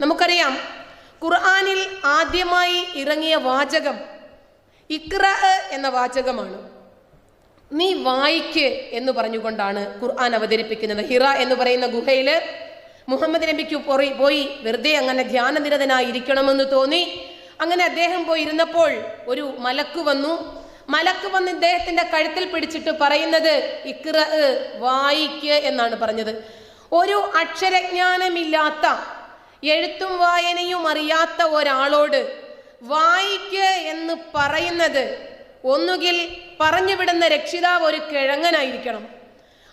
നമുക്കറിയാം ഖുർആാനിൽ ആദ്യമായി ഇറങ്ങിയ വാചകം ഇക്ര എന്ന വാചകമാണ്. നീ വായിക്ക് എന്ന് പറഞ്ഞുകൊണ്ടാണ് ഖുർആൻ അവതരിപ്പിക്കുന്നത്. ഹിറ എന്ന് പറയുന്ന ഗുഹയിൽ മുഹമ്മദ് നബിക്ക് പോയി പോയി വെറുതെ അങ്ങനെ ധ്യാനനിരതനായി ഇരിക്കണമെന്ന് തോന്നി. അങ്ങനെ അദ്ദേഹം പോയി ഇരുന്നപ്പോൾ ഒരു മലക്ക് വന്നു. മലക്ക് വന്ന് ഇദ്ദേഹത്തിന്റെ കഴുത്തിൽ പിടിച്ചിട്ട് പറയുന്നത് ഇക്ര വായിക്ക് എന്നാണ് പറഞ്ഞത്. ഒരു അക്ഷരജ്ഞാനമില്ലാത്ത എഴുത്തും വായനയും അറിയാത്ത ഒരാളോട് വായിക്ക് എന്ന് പറയുന്നത് ഒന്നുകിൽ പറഞ്ഞുവിടുന്ന രക്ഷിതാവ് ഒരു കിഴങ്ങനായിരിക്കണം.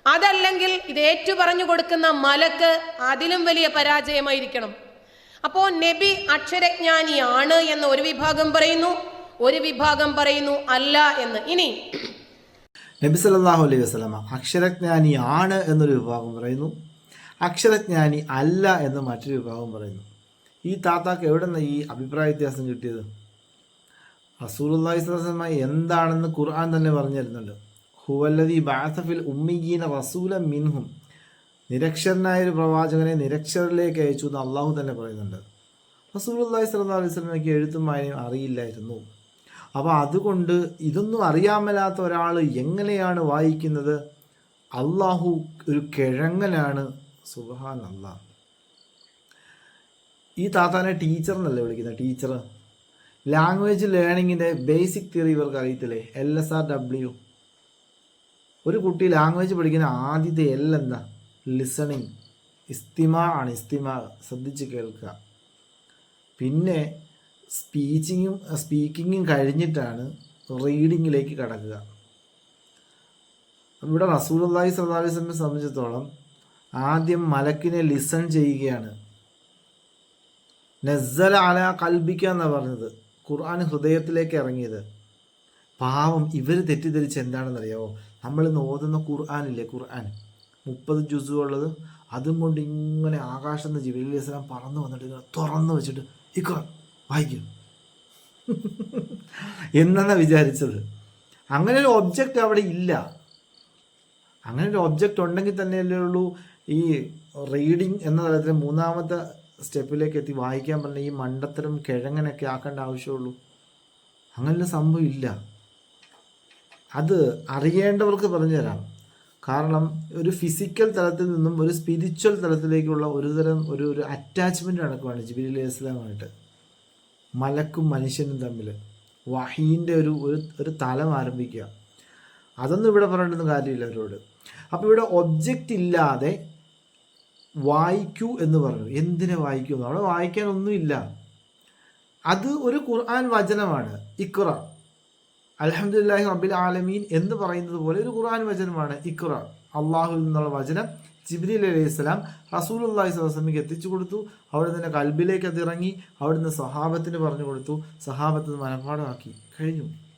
അതല്ലെങ്കിൽ ഇത് ഏറ്റു പറഞ്ഞു കൊടുക്കുന്ന മലക്ക് അതിലും വലിയ പരാജയമായിരിക്കണം. അപ്പോൾ നബി അക്ഷരജ്ഞാനിയാണ് എന്ന് ഒരു വിഭാഗം പറയുന്നു ഒരു വിഭാഗം പറയുന്നു അല്ല എന്ന്. ഇനി നബി സല്ലല്ലാഹു അലൈഹി വസല്ലമ അക്ഷരജ്ഞാനിയാണ് എന്നൊരു വിഭാഗം പറയുന്നു. അക്ഷരജ്ഞാനി അല്ല എന്ന് മറ്റൊരു വിഭാഗം പറയുന്നു. ഈ താത്താക്ക് എവിടെ നിന്ന് ഈ അഭിപ്രായ വ്യത്യാസം കിട്ടിയത്? വസല്ലമ എന്താണെന്ന് ഖുർആൻ തന്നെ പറഞ്ഞു തരുന്നുണ്ട് ഹുവല്ലദി ബാസഫിൽ ഉമ്മിയീന റസൂല മിൻഹും. നിരക്ഷരനായ ഒരു പ്രവാചകനെ നിരക്ഷരിലേക്ക് അയച്ചു എന്ന് അള്ളാഹു തന്നെ പറയുന്നുണ്ട്. റസൂലുള്ളാഹി സ്വല്ലല്ലാഹു അലൈഹി വസല്ലമയ്ക്ക് എഴുത്തും വായനയും അറിയില്ലായിരുന്നു. അപ്പോൾ അതുകൊണ്ട് ഇതൊന്നും അറിയാമല്ലാത്ത ഒരാൾ എങ്ങനെയാണ് വായിക്കുന്നത്? അള്ളാഹു ഒരു കിഴങ്ങനാണ്. സുബഹാൻ അല്ല ഈ താത്താനെ ടീച്ചർ എന്നല്ലേ വിളിക്കുന്നത്? ടീച്ചർ ലാംഗ്വേജ് ലേണിങ്ങിന്റെ ബേസിക് തിയറി ഇവർക്ക് അറിയത്തില്ലേ എൽ എസ് ആർ ഡബ്ല്യു ഒരു കുട്ടി ലാംഗ്വേജ് പഠിക്കുന്ന ആദ്യത്തെ എൽ എന്താ? ലിസണിങ് ഇസ്തിമാ ആണ് ഇസ്തിമാ. ശ്രദ്ധിച്ച് കേൾക്കുക. പിന്നെ സ്പീച്ചിങ്ങും സ്പീക്കിങ്ങും കഴിഞ്ഞിട്ടാണ് റീഡിങ്ങിലേക്ക് കടക്കുക. ഇവിടെ സ്വല്ലല്ലാഹി അലൈഹി വസല്ലമയെ സംബന്ധിച്ചിടത്തോളം ആദ്യം മലക്കിനെ ലിസൺ ചെയ്യുകയാണ്. നസ്സല അല കൽബിക്ക എന്നാണ് പറഞ്ഞത്. ഖുർആൻ ഹൃദയത്തിലേക്ക് ഇറങ്ങിയത്. പാവം ഇവർ തെറ്റിദ്ധരിച്ച് എന്താണെന്നറിയാമോ നമ്മൾ ഇന്ന് ഓതുന്ന ഖുർആാനില്ലേ ഖുർആൻ. മുപ്പത് ജുസു ഉള്ളത്. അതും കൊണ്ട് ഇങ്ങനെ ആകാശത്ത് ജിബിലി ഇസ്ലാം പറന്നു വന്നിട്ട് ഇങ്ങനെ തുറന്നു വെച്ചിട്ട് ഇക്കോ വായിക്കും. എന്നാണ് വിചാരിച്ചത്? അങ്ങനെ ഒരു ഒബ്ജക്റ്റ് അവിടെ ഇല്ല. അങ്ങനെ ഒരു ഒബ്ജക്റ്റ് ഉണ്ടെങ്കിൽ തന്നെയല്ലേ ഉള്ളൂ. ഈ റീഡിങ് എന്ന തരത്തിൽ മൂന്നാമത്തെ സ്റ്റെപ്പിലേക്ക് എത്തി വായിക്കാൻ പറഞ്ഞ ഈ മണ്ടത്തരം കിഴങ്ങനൊക്കെ ആക്കേണ്ട ആവശ്യമുള്ളൂ. അങ്ങനെ സംഭവം ഇല്ല. അത് അറിയേണ്ടവർക്ക് പറഞ്ഞു തരാം കാരണം ഒരു ഫിസിക്കൽ തലത്തിൽ നിന്നും ഒരു സ്പിരിച്വൽ തലത്തിലേക്കുള്ള ഒരുതരം ഒരു ഒരു അറ്റാച്ച്മെന്റ് നടക്കുവാണ് ജിബിലി മലക്കും മനുഷ്യനും തമ്മിൽ. വഹീന്റെ ഒരു ഒരു തലം ആരംഭിക്കുക. അതൊന്നും ഇവിടെ പറയേണ്ടുന്ന കാര്യമില്ല അവരോട്. അപ്പോൾ ഇവിടെ ഒബ്ജക്റ്റ് ഇല്ലാതെ വായിക്കൂ എന്ന് പറഞ്ഞു. എന്തിനെ വായിക്കൂ അവിടെ വായിക്കാനൊന്നുമില്ല. അത് ഒരു ഖുർആൻ വചനമാണ്. ഇഖ്റ അലഹമുല്ലാഹി റബ്ബിൽ ആലമീൻ എന്ന് പറയുന്നത് പോലെ ഒരു ഖുർആൻ വചനമാണ്. ഇഖ്റ അള്ളാഹു എന്നുള്ള വചനം ജിബ്രീൽ അലൈഹി സ്വലാം റസൂൽ അള്ളാഹി സ്വലമിക്ക് എത്തിച്ചു കൊടുത്തു. അവിടെ നിന്ന് കൽബിലേക്ക് അതിറങ്ങി അവിടുന്ന് സഹാബത്തിന് പറഞ്ഞു കൊടുത്തു. സഹാബത്ത് മനഃപ്പാടമാക്കി കഴിഞ്ഞു.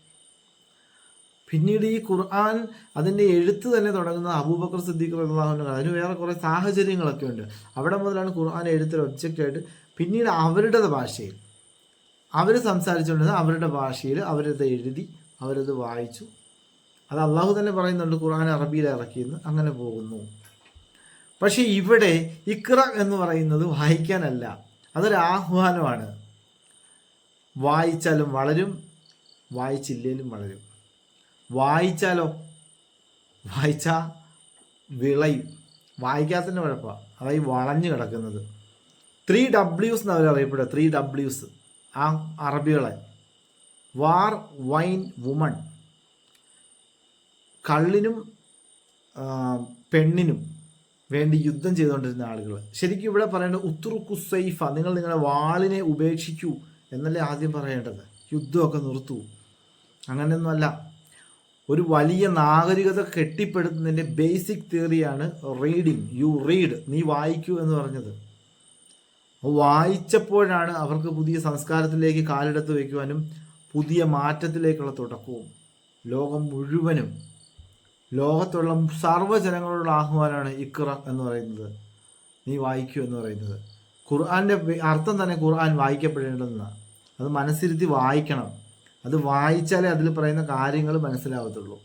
പിന്നീട് ഈ ഖുർആൻ അതിന്റെ എഴുത്ത് തന്നെ തുടങ്ങുന്നത് അബൂബക്കർ സിദ്ദീഖ് റഹ്ലാഹുവിന്റെ അതിന് വേറെ കുറേ സാഹചര്യങ്ങളൊക്കെ ഉണ്ട്. അവിടെ മുതലാണ് ഖുർആൻ എഴുത്തിൽ ഒബ്ജക്റ്റായിട്ട് പിന്നീട് അവരുടെ ഭാഷയിൽ. അവർ സംസാരിച്ചുകൊണ്ടിരുന്നത് അവരുടെ ഭാഷയിൽ അവരത് എഴുതി അവരത് വായിച്ചു. അത് അള്ളാഹു തന്നെ പറയുന്നുണ്ട് ഖുർആൻ അറബിയിൽ ഇറക്കിയെന്ന്. അങ്ങനെ പോകുന്നു. പക്ഷേ ഇവിടെ ഇക്ര എന്ന് പറയുന്നത് വായിക്കാനല്ല. അതൊരു ആഹ്വാനമാണ്. വായിച്ചാലും വളരും വായിച്ചില്ലേലും വളരും. വായിച്ചാലോ? വായിച്ചാ വിളയും. വായിക്കാത്തതിന്റെ കുഴപ്പമാണ് അതായത് വളഞ്ഞു കിടക്കുന്നത്. ത്രീ ഡബ്ല്യൂസ് എന്ന് അവർ അറിയപ്പെടുക. ത്രീ ഡബ്ല്യൂസ് ആ അറബികളെ. വാർ വൈൻ വുമൺ കള്ളിനും പെണ്ണിനും വേണ്ടി യുദ്ധം ചെയ്തുകൊണ്ടിരുന്ന ആളുകൾ ശരിക്കും ഇവിടെ പറയേണ്ടത് ഉത്തുറുക്കു സൈഫ നിങ്ങൾ നിങ്ങളുടെ വാളിനെ ഉപേക്ഷിക്കൂ എന്നല്ലേ ആദ്യം പറയേണ്ടത്. യുദ്ധമൊക്കെ നിർത്തൂ. അങ്ങനെയൊന്നുമല്ല. ഒരു വലിയ നാഗരികത കെട്ടിപ്പടുത്തുന്നതിന്റെ ബേസിക് തിയറിയാണ് റീഡിങ് യു റീഡ് നീ വായിക്കൂ എന്ന് പറഞ്ഞത്. വായിച്ചപ്പോഴാണ് അവർക്ക് പുതിയ സംസ്കാരത്തിലേക്ക് കാലെടുത്ത് വയ്ക്കുവാനും പുതിയ മാറ്റത്തിലേക്കുള്ള തുടക്കവും. ലോകം മുഴുവനും ലോകത്തുള്ള സർവജനങ്ങളുള്ള ആഹ്വാനമാണ് ഇക്റ എന്ന് പറയുന്നത്. നീ വായിക്കൂ എന്ന് പറയുന്നത്. ഖുർആാന്റെ അർത്ഥം തന്നെ ഖുർആൻ വായിക്കപ്പെടേണ്ടതെന്നാണ്. അത് മനസ്സിരുത്തി വായിക്കണം. അത് വായിച്ചാലേ അതിൽ പറയുന്ന കാര്യങ്ങൾ മനസ്സിലാവത്തുള്ളൂ.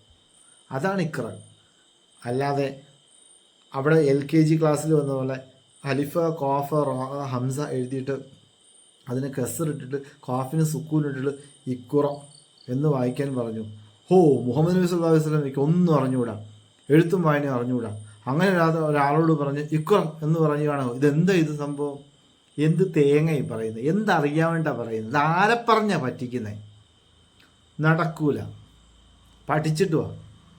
അതാണ് ഇക്ര അല്ലാതെ അവിടെ എൽ കെ ജി ക്ലാസ്സിൽ വന്ന പോലെ അലിഫ കോഫ റോ ഹംസ എഴുതിയിട്ട് അതിന് കെസറിട്ടിട്ട് കോഫിന് സുക്കൂനിട്ടിട്ട് ഇക്കുറ എന്ന് വായിക്കാൻ പറഞ്ഞു. ഹോ മുഹമ്മദ് നബി വസല്ലം എനിക്ക് ഒന്നും അറിഞ്ഞുകൂടാ എഴുത്തും വായനയും അറിഞ്ഞുകൂടാ അങ്ങനെ ഒരാ- ഒരാളോട് പറഞ്ഞ് ഇക്കുറ എന്ന് പറഞ്ഞു കാണോ ഇതെന്താ ഇത് സംഭവം? എന്ത് തേങ്ങ ഈ പറയുന്നത്? എന്തറിയാൻ വേണ്ട പറയുന്നത്? ആരെ പറഞ്ഞാ പറ്റിക്കുന്നേ? നടക്കൂല. പഠിച്ചിട്ട് വാ.